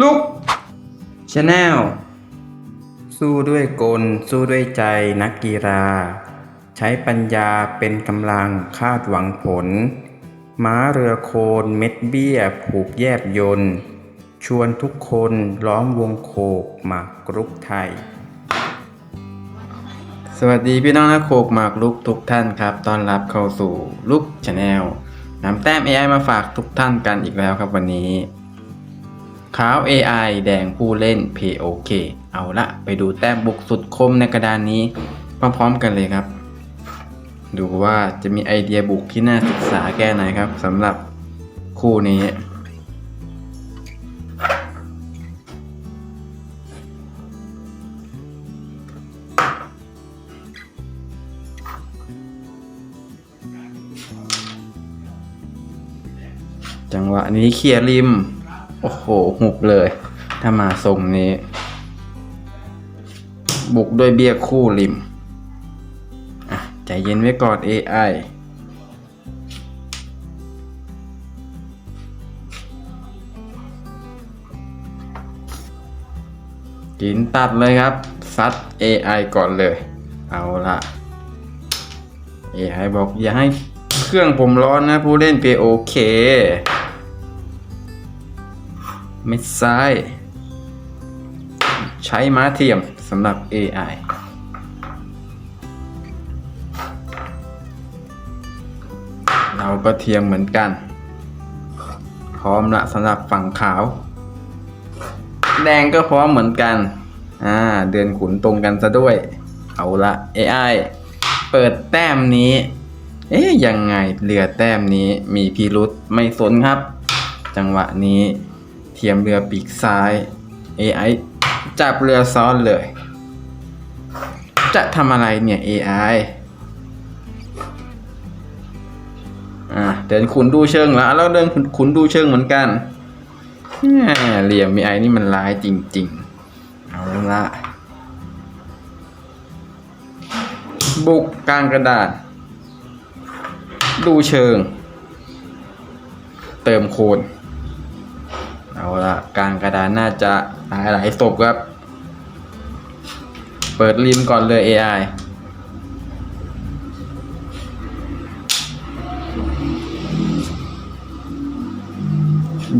ลุกชาแนลสู้ด้วยกล สู้ด้วยใจนักกีฬา ใช้ปัญญาเป็นกำลังคาดหวังผล ม้าเรือโคนเม็ดเบี้ย ผูกแยบยนต์ชวนทุกคนล้อมวงโคกหมากกรุกไทย สวัสดีพี่น้องนักโคกหมากลุกทุกท่านครับ ต้อนรับเข้าสู่ลุกชาแนลนำแต้ม AI มาฝากทุกท่านกันอีกแล้วครับวันนี้ ขาว AI แดงผู้เล่น POK เอาละไปดูแต้มบุกสุดคมในกระดานนี้พร้อมๆกันเลยครับ ดูว่าจะมีไอเดียบุกที่น่าศึกษาแค่ไหนครับสำหรับคู่นี้จังหวะนี้เคลียร์ริม โอ้โหหุบเลย ถ้ามาทรงนี้ บุกด้วยเบี้ยคู่ริมอะใจเย็นไว้ก่อน AI กินตัดเลยครับ ซัด AI ก่อนเลย เอาละ AI บอกอย่าให้เครื่องผมร้อนนะผู้เล่น POK เม็ดซ้าย ใช้ม้าเทียมสำหรับ AI เราก็เทียมเหมือนกัน พร้อมละสำหรับฝั่งขาว แดงก็พร้อมเหมือนกัน อ่า เดือนขุนตรงกันซะด้วย เอาละ AI เปิดแต้มนี้ เอ๊ยยังไงเรือแต้มนี้มีพิรุษไม่สนครับ จังหวะนี้ เทียมเรือปีกซ้าย AI จับเรือซ้อนเลย จะทำอะไรเนี่ย AI อะเดินขุนดูเชิงแล้วแล้วเดินขุนดูเชิงเหมือนกันเหลี่ยมมีไอนี่มันร้ายจริง ๆ เอาละบุกกลางกระดาษ ดูเชิง เติมโคน เอาละกลางกระดานน่าจะหลายหลายศพครับ เปิดริมก่อนเลย AI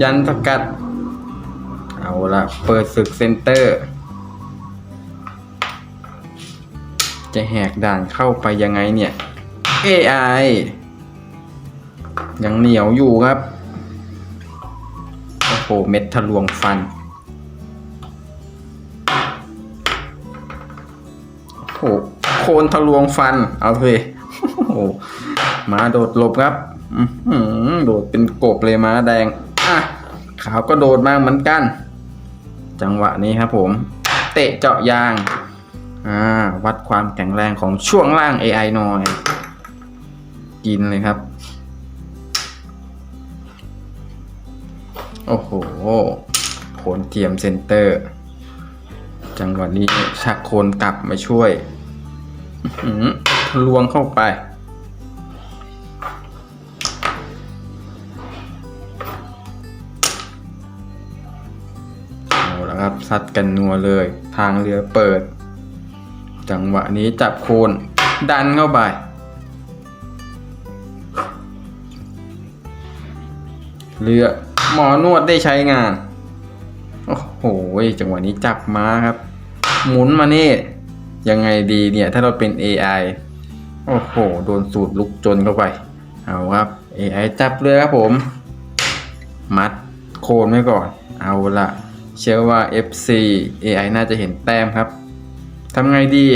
ยันสกัด เอาละเปิดศึกเซนเตอร์ จะแหกด่านเข้าไปยังไงเนี่ย AI ยังเหนียวอยู่ครับ โอ้เม็ดทะลวงฟัน โอ้โคนทะลวงฟัน เอาเลยโอ้มาโดดหลบครับโดดเป็นกบเลยม้าแดง อะ ขาวก็โดดมาเหมือนกัน จังหวะนี้ครับผม เตะเจาะยาง อ่า วัดความแข็งแรงของช่วงล่าง AI หน่อย กินเลยครับ โอ้โหโคนเทียมเซนเตอร์ จังหวะนี้ชักโคนกลับมาช่วยทะลวงเข้าไป เอาละครับซัดกันนัวเลย ทางเรือเปิด จังหวะนี้จับโคนดันเข้าไปเรือ หมอนวดได้ใช้งาน โอ้โหจังหวะนี้จับม้าครับ หมุนมานี่ ยังไงดีเนี่ยถ้าเราเป็น AI โอ้โห โดนสูตรลุกจนเข้าไป เอาครับ AI จับเรือครับผม มัดโคนไว้ก่อน เอาละเชื่อว่า FC AI น่าจะเห็นแต้มครับทำไงดี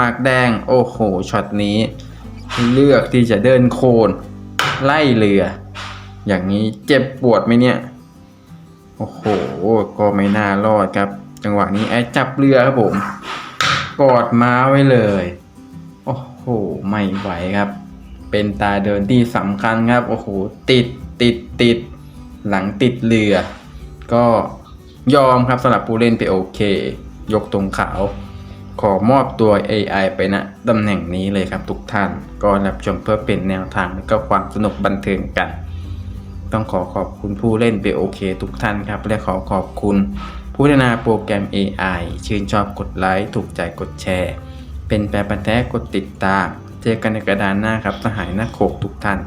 มากแดง โอ้โห ช็อตนี้ เลือกที่จะเดินโคน ไล่เรือ อย่างนี้เจ็บปวดไหมเนี่ย โอ้โห ก็ไม่น่ารอดครับ จังหวะนี้ไอ้จับเรือครับผม กอดม้าไว้เลย โอ้โห ไม่ไหวครับ เป็นตาเดินที่สำคัญครับ โอ้โห ติดติดติด หลังติดเรือ ก็ยอมครับสำหรับผู้เล่นไปโอเค ยกตรงขาว ขอมอบตัว AI ไปณตำแหน่งนี้เลยครับทุกท่าน ก็รับชมเพื่อเป็นแนวทางและก็ความสนุกบันเทิงกัน ต้องขอขอบคุณผู้เล่นเปโอเคทุกท่านครับ และขอขอบคุณ ผู้พัฒนาโปรแกรม AI ชื่นชอบกดไลค์ ถูกใจกดแชร์ เป็นแปรปันธุ์แท้กดติดตาม เจอกันในกระดานหน้าครับสหายนักโขกทุกท่าน